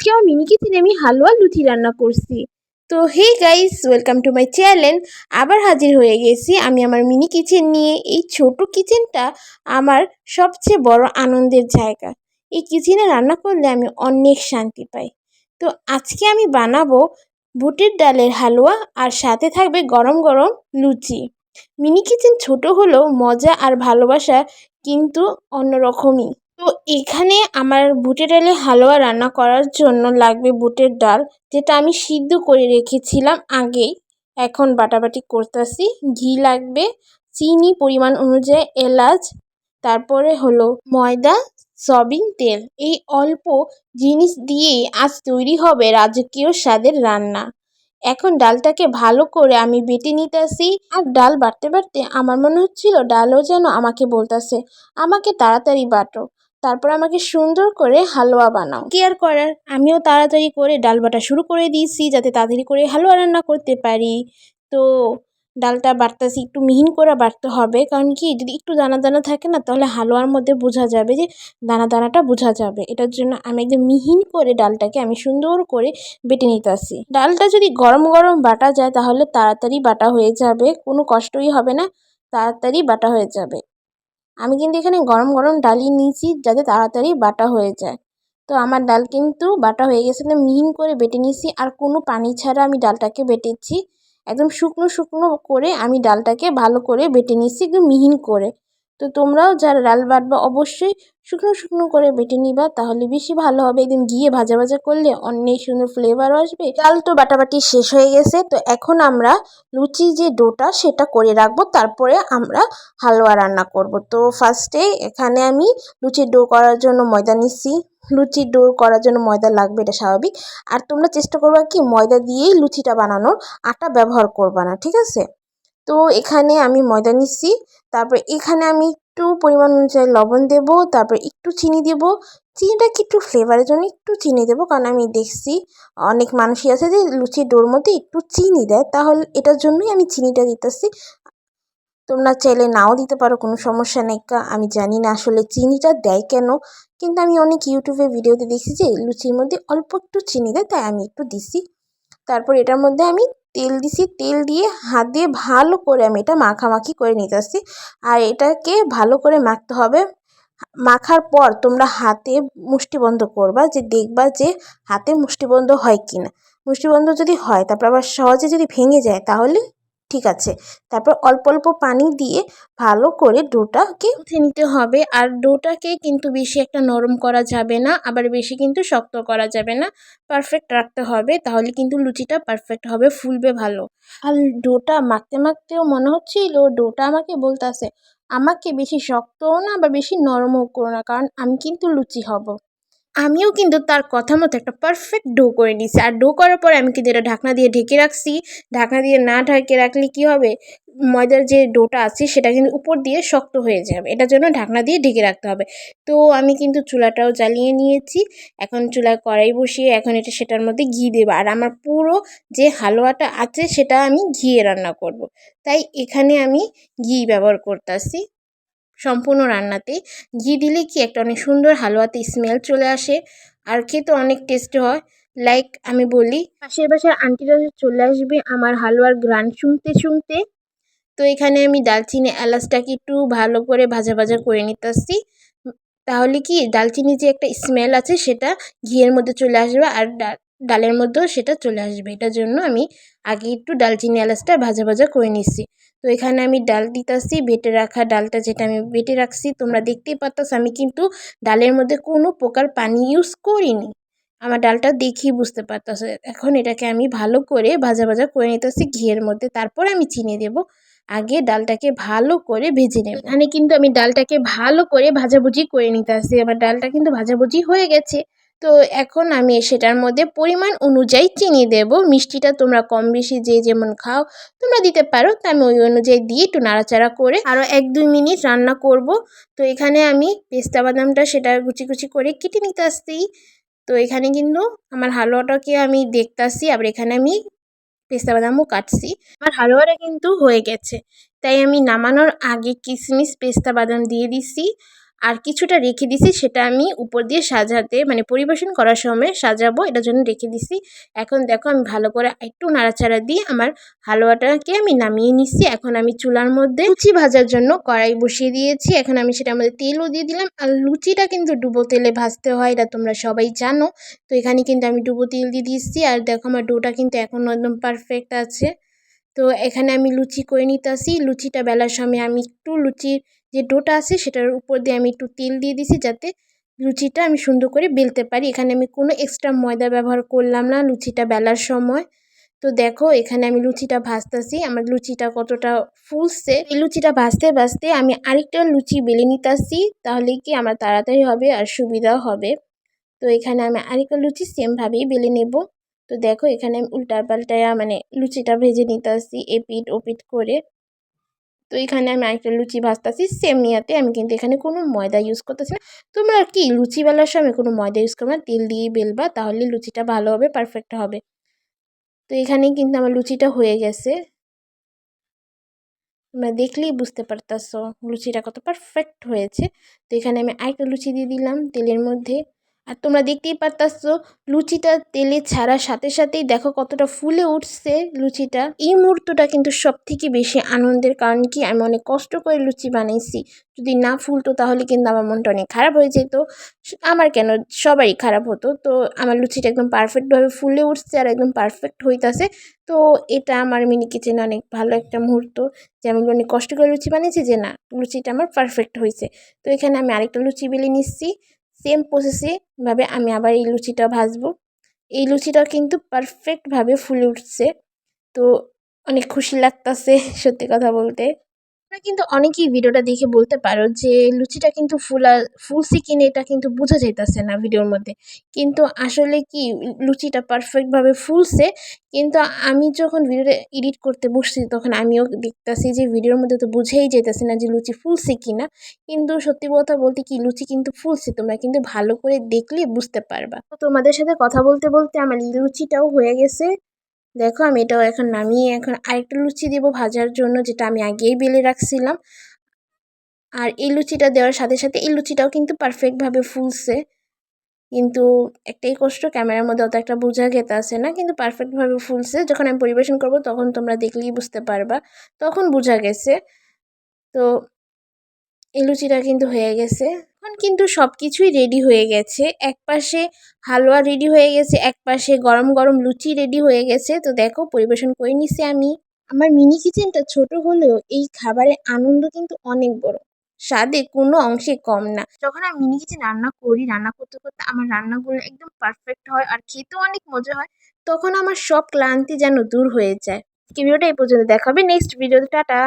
আজকে আমার মিনি কিচেনে আমি হালুয়া লুচি রান্না করছি। তো hey guys welcome to my channel আবার হাজির হয়ে গেছি আমি আমার মিনি কিচেন নিয়ে। এই ছোট কিচেনটা আমার সবচেয়ে বড় আনন্দের জায়গা। এই কিচেনে রান্না করলে আমি অনেক শান্তি পাই। তো, আজকে আমি বানাবো বুটের ডালের হালুয়া আর সাথে থাকবে গরম গরম লুচি। মিনি কিচেন ছোট হলেও মজা আর ভালোবাসা কিন্তু অন্যরকমই। তো এখানে আমার বুটের ডালের হালুয়া রান্না করার জন্য লাগবে বুটের ডাল, যেটা আমি সিদ্ধ করে রেখেছিলাম আগেই। এখন বাটাবাটি করতেছি। ঘি লাগবে, চিনি পরিমাণ অনুযায়ী এলাচ, তারপরে হলো ময়দা, সয়াবিন তেল। এই অল্প জিনিস দিয়েই আজ তৈরি হবে রাজকীয় স্বাদের রান্না। এখন ডালটাকে ভালো করে আমি বেটে নিতেছি। আর ডাল বাটতে বাটতে আমার মনে হচ্ছিল ডালও যেন আমাকে বলতেছে, আমাকে তাড়াতাড়ি বাটো। তারপর আমাকে সুন্দর করে হালুয়া বানাও। কি আর করার আমিও তাড়াতাড়ি করে ডাল বাটা শুরু করে দিয়েছি যাতে তাড়াতাড়ি করে হালুয়া রান্না করতে পারি। তো ডালটা বাটতেছি একটু মিহিন করে বাটতে হবে। কারণ কি, যদি একটু দানা দানা থাকে না, তাহলে হালুয়ার মধ্যে বোঝা যাবে যে দানা দানাটা বোঝা যাবে। এটার জন্য আমি একদম মিহিন করে ডালটাকে আমি সুন্দর করে বেটে নিতেছি। ডালটা যদি গরম গরম বাটা যায়, তাহলে তাড়াতাড়ি বাটা হয়ে যাবে। কোনো কষ্টই হবে না, তাড়াতাড়ি বাটা হয়ে যাবে। আমি কিন্তু এখানে গরম গরম ডালিয়ে নিয়েছি যাতে তাড়াতাড়ি বাটা হয়ে যায়। তো আমার ডাল কিন্তু বাটা হয়ে গেছে তো মিহিন করে বেটে নিয়েছি আর কোনো পানি ছাড়া আমি ডালটাকে বেটেছি। একদম শুকনো শুকনো করে আমি ডালটাকে ভালো করে বেটে নিয়েছি, একদম মিহিন করে। তো তোমরাও যারা ডাল বাটবা অবশ্যই শুকনো শুকনো করে বেটে নিবা, তাহলে বেশি ভালো হবে। একদম গিয়ে ভাজা ভাজা করলে অনেক সুন্দর ফ্লেভারও আসবে। ডাল তো বাটাবাটি শেষ হয়ে গেছে, তো এখন আমরা লুচি যে ডোটা সেটা করে রাখব, তারপরে আমরা হালুয়া রান্না করব। তো ফার্স্টে এখানে আমি লুচির ডো করার জন্য ময়দা নিচ্ছি। লুচির ডো করার জন্য ময়দা লাগবে, এটা স্বাভাবিক। আর তোমরা চেষ্টা করবা কি ময়দা দিয়েই লুচিটা বানানোর, আটা ব্যবহার করবা না, ঠিক আছে? তো এখানে আমি ময়দা নিচ্ছি। তারপর এখানে আমি একটু পরিমাণ অনুযায়ী লবণ দেব, তারপর একটু চিনি দেব। চিনিটা কি একটু ফ্লেভারের জন্য একটু চিনি দেবো, কারণ আমি দেখছি অনেক মানুষই আছে যে লুচির ডোর মধ্যে একটু চিনি দেয়। তাহলে এটার জন্যই আমি চিনিটা দিতেছি। তোমরা চাইলে নাও দিতে পারো, কোনো সমস্যা নেই। আমি জানি না আসলে চিনিটা দেয় কেন। কিন্তু আমি অনেক ইউটিউবে ভিডিওতে দেখছি যে লুচির মধ্যে অল্প একটু চিনি দেয়, তাই আমি একটু দিছি তারপর এটার মধ্যে আমি তেল দিছি, তেল দিয়ে হাত দিয়ে ভালো করে আমি এটা মাখামাখি করে নিতে আসছি। আর এটাকে ভালো করে মাখতে হবে। মাখার পর তোমরা হাতে মুষ্টিবন্ধ করবা যে দেখবা যে হাতে মুষ্টিবন্ধ হয় কি না মুষ্টিবন্ধ যদি হয়, তারপর আবার সহজে যদি ভেঙে যায়, তাহলে ঠিক আছে। তারপর অল্প অল্প পানি দিয়ে ভালো করে ডোটাকে উঠে নিতে হবে। আর ডোটাকে কিন্তু বেশি একটা নরম করা যাবে না, আবার বেশি কিন্তু শক্ত করা যাবে না। পারফেক্ট রাখতে হবে, তাহলে কিন্তু লুচিটা পারফেক্ট হবে, ফুলবে ভালো। আর ডোটা মাখতে মাখতেও মনে হচ্ছিল, ডোটা আমাকে বলতেছে, আমাকে বেশি শক্তও না বা বেশি নরমও করো না, কারণ আমি কিন্তু লুচি হব। আমিও কিন্তু তার কথা মতো একটা পারফেক্ট ডো করে নিছি। আর ডো করার পরে আমি কিন্তু এটা ঢাকনা দিয়ে ঢেকে রাখছি। ঢাকনা দিয়ে না ঢাকে রাখলে কি হবে? ময়দার যে ডোটা আছে সেটা কিন্তু উপর দিয়ে শক্ত হয়ে যাবে। এটার জন্য ঢাকনা দিয়ে ঢেকে রাখতে হবে। তো আমি কিন্তু চুলাটাও জ্বালিয়ে নিয়েছি। এখন চুলায় কড়াই বসিয়ে এখন এটা সেটার মধ্যে ঘি দেবো। আর আমার পুরো যে হালুয়াটা আছে সেটা আমি ঘিয়ে রান্না করব। তাই এখানে আমি ঘি ব্যবহার করতেছি। সম্পূর্ণ রান্নাতে। ঘি দিলে কি একটা অনেক সুন্দর হালুয়াতে স্মেল চলে আসে আর খেতে অনেক টেস্টি হয়। লাইক আমি বলি, পাশের পাশের আন্টিরা চলে আসবে আমার হালুয়ার গ্রান শুনতে শুনতে। তো এখানে আমি দালচিনি এলাচটাকে একটু ভালো করে ভাজা ভাজা করে নিতেছি। তাহলে কি দালচিনি যে একটা স্মেল আছে সেটা ঘিয়ের মধ্যে চলে আসবে আর ডালের মধ্যেও সেটা চলে আসবে। এটার জন্য আমি আগে একটু ডালচিনি এলাচটা ভাজা ভাজা করে নিচ্ছি। তো এখানে আমি ডাল দিতেছি, বেটে রাখা ডালটা যেটা আমি বেটে রাখছি, তোমরা দেখতেই পাচ্ছ আমি কিন্তু ডালের মধ্যে কোনো প্রকার পানি ইউজ করিনি। আমার ডালটা দেখেই বুঝতে পারতেছে। এখন এটাকে আমি ভালো করে ভাজা ভাজা করে নিতেছি ঘিয়ের মধ্যে, তারপর আমি চিনি দেব। আগে ডালটাকে ভালো করে ভেজে নেব। এখানে কিন্তু আমি ডালটাকে ভালো করে ভাজাভুজি করে নিতে আসছি আমার ডালটা কিন্তু ভাজাভুজি হয়ে গেছে। তো এখন আমি সেটার মধ্যে পরিমাণ অনুযায়ী চিনি দেব। মিষ্টিটা তোমরা কম বেশি যে যেমন খাও, তোমরা দিতে পারো। তা আমি ওই অনুযায়ী দিয়ে একটু নাড়াচাড়া করে আরও এক দুই মিনিট রান্না করব। তো এখানে আমি পেস্তা বাদামটা সেটা কুচি কুচি করে কেটে নিতে আসছি। তো এখানে কিন্তু আমার হালুয়াটাকে আমি দেখতে আসছি, আবার এখানে আমি পেস্তা বাদামও কাটছি। আমার হালুয়াটা কিন্তু হয়ে গেছে। তাই আমি নামানোর আগে কিশমিশ পেস্তা, বাদাম দিয়ে দিছি। আর কিছুটা রেখে দিছি, সেটা আমি উপর দিয়ে সাজাতে মানে পরিবেশন করার সময় সাজাবো, এটার জন্য রেখে দিছি। এখন দেখো, আমি ভালো করে একটু নাড়াচাড়া দিয়ে আমার হালুয়াটাকে আমি নামিয়ে নিচ্ছি। এখন আমি চুলার মধ্যে লুচি ভাজার জন্য কড়াই বসিয়ে দিয়েছি। এখন আমি সেটার মধ্যে তেলও দিয়ে দিলাম। আর লুচিটা কিন্তু ডুবো তেলে ভাজতে হয়, এটা তোমরা সবাই জানো। তো এখানে কিন্তু আমি ডুবো তেল দিয়ে দিচ্ছি। আর দেখো, আমার ডোটা কিন্তু এখন একদম পারফেক্ট আছে। তো এখানে আমি লুচি করে নিতেছি। লুচিটা বেলার সময় আমি একটু লুচির যে ডোটা আছে সেটার উপর দিয়ে আমি একটু তেল দিয়ে দিছি যাতে লুচিটা আমি সুন্দর করে বেলতে পারি। এখানে আমি কোনো এক্সট্রা ময়দা ব্যবহার করলাম না, লুচিটা বেলার সময়। তো দেখো, এখানে আমি লুচিটা ভাজতেছি। আমার লুচিটা কতটা ফুলছে। এই লুচিটা ভাজতে ভাজতে আমি আরেকটা লুচি বেলে নিতেছি, তাহলে কি আমার তাড়াতাড়ি হবে আর সুবিধাও হবে। তো এখানে আমি আরেকটা লুচি সেমভাবেই বেলে নেব। তো দেখো, এখানে আমি উল্টা পাল্টায়া মানে লুচিটা ভেজে নিতেছি এপিট ওপিট করে। তো এখানে আমি আরেকটা লুচি ভাজতেছি সেম ইয়াতে আমি কিন্তু এখানে কোনো ময়দা ইউজ করতেছি না। তোমরা কি, লুচি বেলার সময় কোনো ময়দা ইউজ করবে না, তেল দিয়ে বেলবা, তাহলে লুচিটা ভালো হবে পারফেক্ট হবে। তো এখানে কিন্তু আমার লুচিটা হয়ে গেছে। তোমরা দেখলেই বুঝতে পারতাছো লুচিটা কত পারফেক্ট হয়েছে। তো এখানে আমি আরেকটা লুচি দিয়ে দিলাম তেলের মধ্যে। আর তোমরা দেখতেই পারতাছো, লুচিটা তেলে ছাড়ার সাথে সাথেই দেখো কতটা ফুলে উঠছে লুচিটা। এই মুহূর্তটা কিন্তু সব থেকে বেশি আনন্দের, কারণ কি আমি অনেক কষ্ট করে লুচি বানাইছি। যদি না ফুলতো তাহলে কিন্তু আমার মনটা অনেক খারাপ হয়ে যেত। আমার কেন? সবারই খারাপ হতো। তো আমার লুচিটা একদম পারফেক্টভাবে ফুলে উঠছে আর একদম পারফেক্ট হইতাছে। তো এটা আমার মিনি কিচেনে অনেক ভালো একটা মুহূর্ত, যে আমি অনেক কষ্ট করে লুচি বানিয়েছি যে না, লুচিটা আমার পারফেক্ট হয়েছে তো এখানে আমি আরেকটা লুচি বেলে নিচ্ছি। সেম প্রসেসেভাবে আমি আবার এই লুচিটা ভাজবো। এই লুচিটা কিন্তু পারফেক্টভাবে ফুলে উঠছে। তো অনেক খুশি লাগতেছে সত্যি কথা বলতে। তোমরা কিন্তু অনেকেই ভিডিওটা দেখে বলতে পারো যে লুচিটা কিন্তু ফুলা ফুলসি কিনে এটা কিন্তু বোঝা যাইতেছে না ভিডিওর মধ্যে। কিন্তু আসলে কি লুচিটা পারফেক্টভাবে ফুলছে, কিন্তু আমি যখন ভিডিওটা এডিট করতে বসছি তখন আমিও দেখতেছি যে ভিডিওর মধ্যে তো বুঝেই যেতেছে না যে লুচি ফুলছে কিনা। কিন্তু সত্যি কথা বলতে কি লুচি কিন্তু ফুলছে, তোমরা কিন্তু ভালো করে দেখলে বুঝতে পারবা। তোমাদের সাথে কথা বলতে বলতে আমার লুচিটাও হয়ে গেছে। দেখো আমি এটাও এখন নামিয়ে এখন আরেকটা লুচি দেবো ভাজার জন্য, যেটা আমি আগেই বেলে রাখছিলাম। আর এই লুচিটা দেওয়ার সাথে সাথে এই লুচিটাও কিন্তু পারফেক্টভাবে ফুলছে। কিন্তু একটাই কষ্ট, ক্যামেরার মধ্যে অত একটা বোঝা গেতে আসে না, কিন্তু পারফেক্টভাবে ফুলছে। যখন আমি পরিবেশন করব তখন তোমরা দেখলেই বুঝতে পারবা, তখন বোঝা গেছে। তো এই লুচিটা কিন্তু হয়ে গেছে। এখন কিন্তু সব কিছুই রেডি হয়ে গেছে। এক পাশে হালুয়া রেডি হয়ে গেছে এক পাশে গরম গরম লুচি রেডি হয়ে গেছে। তো দেখো, পরিবেশন করে নিছি আমি। আমার মিনি কিচেনটা ছোট হলেও এই খাবারের আনন্দ কিন্তু অনেক বড়। স্বাদে কোনো অংশে কম না। যখন আমি মিনি কিচেন রান্না করি, রান্না করতে করতে আমার রান্নাগুলো একদম পারফেক্ট হয় আর খেতেও অনেক মজা হয়। তখন আমার সব ক্লান্তি যেন দূর হয়ে যায়। ভিডিওটা এই পর্যন্ত। দেখাবে নেক্সট ভিডিওতে টাটা!